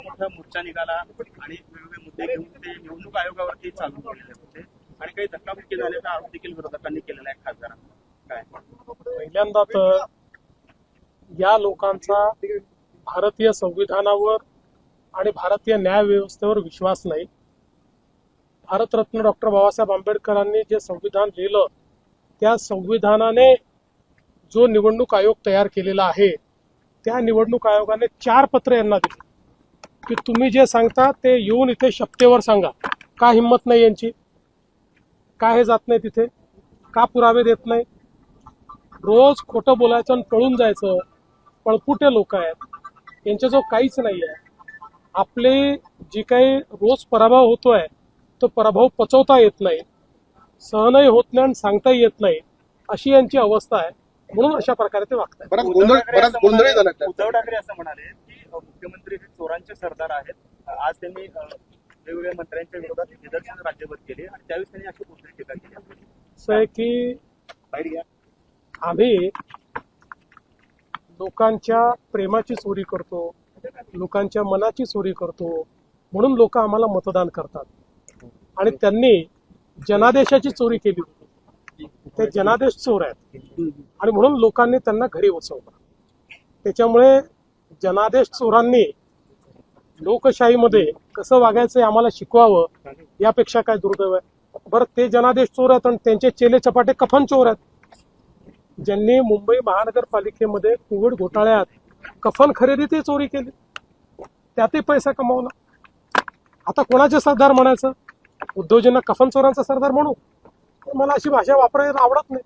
मोठा मोर्चा निघाला आणि वेगवेगळे मुद्दे घेऊन ते निवडणूक आयोगावरती चालू केलेले होते. आणि काही धक्काबुक्की झाल्याचा आरोप देखील विरोधकांनी केलेला आहे. खासदारांना. काय? पहिल्यांदा तर या लोकांचा भारतीय संविधानावर आणि भारतीय न्याय व्यवस्थेवर विश्वास नाही. भारतरत्न डॉक्टर बाबासाहेब आंबेडकरांनी जे संविधान लिहिलं त्या संविधानाने जो निवडणूक आयोग तयार केलेला आहे त्या निवडणूक आयोगाने चार पत्र यांना दिली. की तुम्ही जे सांगता ते येऊन इथे शपथेवर सांगा का हिंमत नाही यांची का हे जात नाही तिथे का पुरावे देत नाही रोज खोटं बोलायचं आणि पळून जायचं पळपुटे लोक आहेत यांच्याजवळ काहीच नाही आहे आपले जी काही रोज पराभव होतोय तो पराभव पचवता येत नाही सहनही होत नाही आणि सांगता येत नाही अशी यांची अवस्था आहे म्हणून अशा प्रकारे ते वागतात उद्धव ठाकरे असं म्हणाले- की मुख्यमंत्री हे चोरांचे सरदार आहेत. आज त्यांनी वेगवेगळ्या मंत्र्यांच्या विरोधात निदर्शन राज्यभर केली आणि त्यावेळेस त्यांनी अशी कोणतीही टीका केली आपली. असं आहे की. आम्ही लोकांच्या प्रेमाची चोरी करतो लोकांच्या मनाची चोरी करतो म्हणून लोक आम्हाला मतदान करतात. आणि त्यांनी जनादेशाची चोरी केली होती. ते जनादेश चोर आहेत. आणि म्हणून लोकांनी त्यांना घरी बसवलं. त्याच्यामुळे जनादेश चोरांनी लोकशाहीमध्ये कसं वागायचं आम्हाला शिकवावं यापेक्षा काय दुर्दैव आहे? बरं ते जनादेश चोर आहेत आणि त्यांचे चेले चपाटे कफन चोर आहेत. ज्यांनी मुंबई महानगरपालिकेमध्ये कोविड घोटाळ्यात कफन खरेदी ते चोरी केली. त्यातही पैसा कमावला. आता कोणाचे सरदार म्हणायचं? उद्धवजींना कफन चोरांचा सरदार म्हणू. मला अशी भाषा वापरायला आवडत नाही.